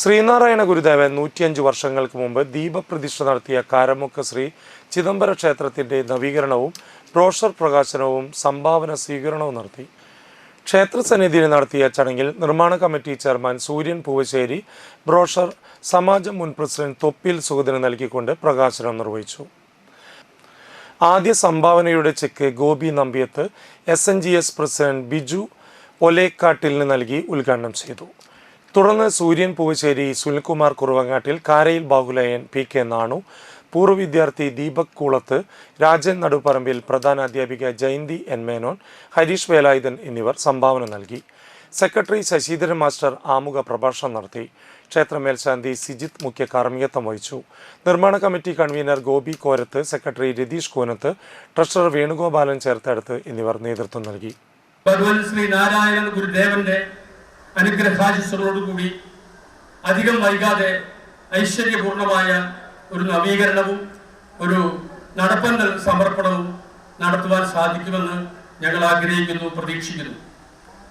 ശ്രീനാരായണ ഗുരുദേവൻ നൂറ്റിയഞ്ച് വർഷങ്ങൾക്ക് മുമ്പ് ദീപപ്രതിഷ്ഠ നടത്തിയ കാരമുക്ക് ശ്രീ ചിദംബര ക്ഷേത്രത്തിന്റെ നവീകരണവും ബ്രോഷർ പ്രകാശനവും സംഭാവന സ്വീകരണവും നടത്തി. ക്ഷേത്ര സന്നിധിയിൽ നടത്തിയ ചടങ്ങിൽ നിർമ്മാണ കമ്മിറ്റി ചെയർമാൻ സൂര്യൻ പൂവശ്ശേരി ബ്രോഷർ സമാജം മുൻ പ്രസിഡന്റ് തൊപ്പിൽ സുഗതന് നൽകിക്കൊണ്ട് പ്രകാശനം നിർവഹിച്ചു. ആദ്യ സംഭാവനയുടെ cheque Gopi Nambiyath S N G S president Biju ഒലേക്കാട്ടിലിന് നൽകി ഉദ്ഘാടനം ചെയ്തു. തുടർന്ന് സൂര്യൻ പൂവശ്ശേരി സുനിൽകുമാർ കുറുവങ്ങാട്ടിൽ കാരയിൽ ബാഹുലയൻ പി കെ നാണു പൂർവ വിദ്യാർത്ഥി ദീപക് കൂളത്ത് രാജൻ നടുപ്പറമ്പിൽ പ്രധാന അധ്യാപിക ജയന്തി എൻ മേനോൻ ഹരീഷ് വേലായുധൻ എന്നിവർ സംഭാവന നൽകി. സെക്രട്ടറി ശശീധരൻ മാസ്റ്റർ ആമുഖ പ്രഭാഷണം നടത്തി. ക്ഷേത്ര മേൽശാന്തി സിജിത്ത് മുഖ്യ കാർമ്മികത്വം വഹിച്ചു. നിർമ്മാണ committee convener Gopi Korath secretary Ratheesh Koonath treasurer Venugopalan ചേർത്തടുത്ത് എന്നിവർ നേതൃത്വം നൽകി. ഭഗവാൻ ശ്രീ നാരായണ ഗുരുദേവന്റെ അനുഗ്രഹാശിസ്സോടുകൂടി അധികം വൈകാതെ ഐശ്വര്യപൂർണമായ ഒരു നവീകരണവും ഒരു നടപ്പന്തൽ സമർപ്പണവും നടത്തുവാൻ സാധിക്കുമെന്ന് ഞങ്ങൾ ആഗ്രഹിക്കുന്നു പ്രതീക്ഷിക്കുന്നു.